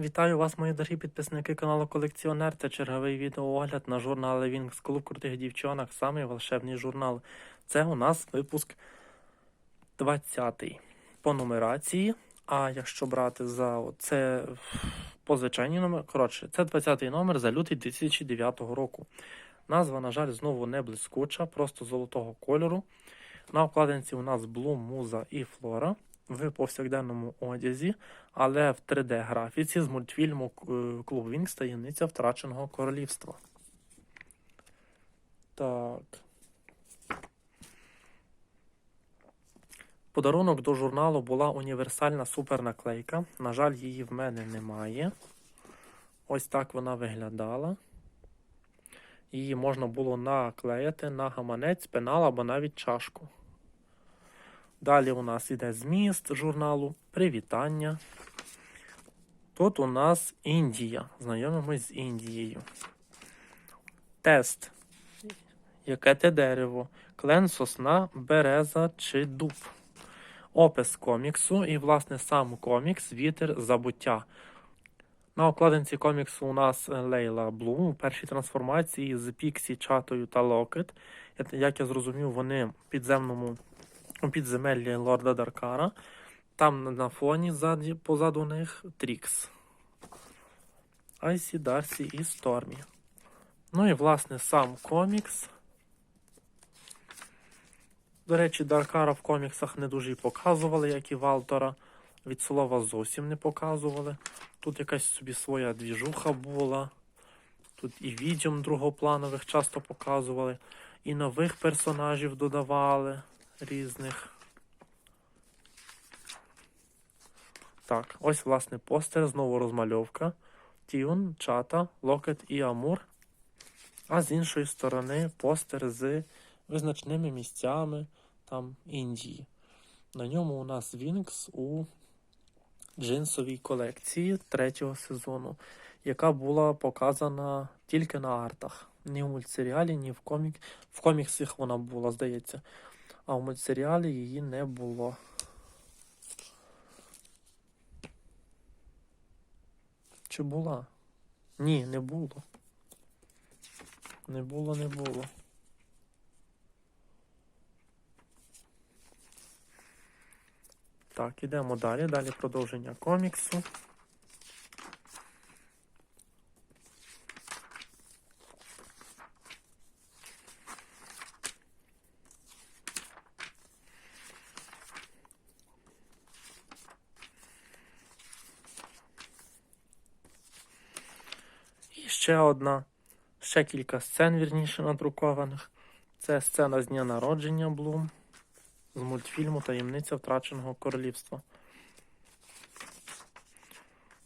Вітаю вас, мої дорогі підписники каналу Колекціонер. Це черговий відеоогляд на журнал Wings Клуб крутих дівчонок, самий волшебний журнал. Це у нас випуск 20 по нумерації. А якщо брати за це по звичайній номер, коротше, це 20-й номер за лютий 2009 року. Назва, на жаль, знову не блискуча, просто золотого кольору. На обкладинці у нас Блум, Муза і Флора в повсякденному одязі, але в 3D-графіці з мультфільму е, Клуб Вінкс таємниця втраченого королівства. Так. Подарунок до журналу була універсальна супернаклейка. На жаль, її в мене немає. Ось так вона виглядала. Її можна було наклеїти на гаманець, пенал або навіть чашку. Далі у нас іде зміст журналу, привітання. Тут у нас Індія. Знайомимось з Індією. Тест. Яке те дерево? Клен, сосна, береза чи дуб. Опис коміксу і, власне, сам комікс Вітер забуття. На обкладинці коміксу у нас Лейла Блум у першій трансформації з Піксі, Чатою та Локет. Як я зрозумів, вони в підземному у підземеллі Лорда Даркара. Там на фоні ззаді, позаду них Трікс. Айсі, Дарсі і Стормі. Ну і, власне, сам комікс. До речі, Даркара в коміксах не дуже і показували, як і Валтора. Від слова зовсім не показували. Тут якась собі своя двіжуха була. Тут і відьом другопланових часто показували, і нових персонажів додавали різних. Так, ось, власне, постер, знову розмальовка. Тіун, чата, локет і амур. А з іншої сторони постер з визначними місцями там Індії. На ньому у нас Вінкс у джинсовій колекції третього сезону, яка була показана тільки на артах. Ні в мультсеріалі, ні в комік. В коміксах вона була, здається. А в мультсеріалі її не було. Чи була? Ні, не було. Не було, не було. Так, ідемо далі. Далі продовження коміксу. І ще одна, ще кілька сцен, вірніше, надрукованих. Це сцена з дня народження Блум з мультфільму Таємниця втраченого королівства.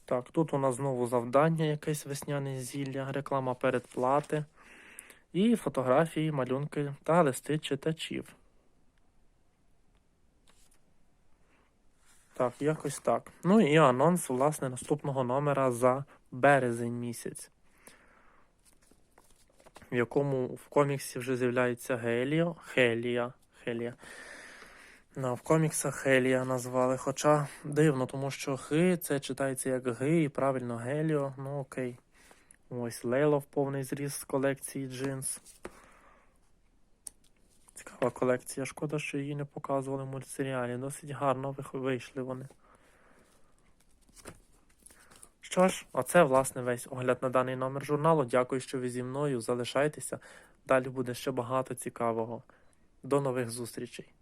Так, тут у нас знову завдання, якесь весняне зілля, реклама передплати. І фотографії, малюнки та листи читачів. Так, якось так. Ну і анонс, власне, наступного номера за березень місяць, в якому в коміксі вже з'являється Геліо, Хелія, Хелія. Ну, в коміксах Хелія назвали. Хоча дивно, тому що Хи це читається як Ги, і правильно Геліо. Ну окей. Ось Лейло в повний зріз з колекції джинс. Цікава колекція. Шкода, що її не показували в мультсеріалі. Досить гарно вийшли вони. Що ж, оце, власне, весь огляд на даний номер журналу. Дякую, що ви зі мною. Залишайтеся. Далі буде ще багато цікавого. До нових зустрічей!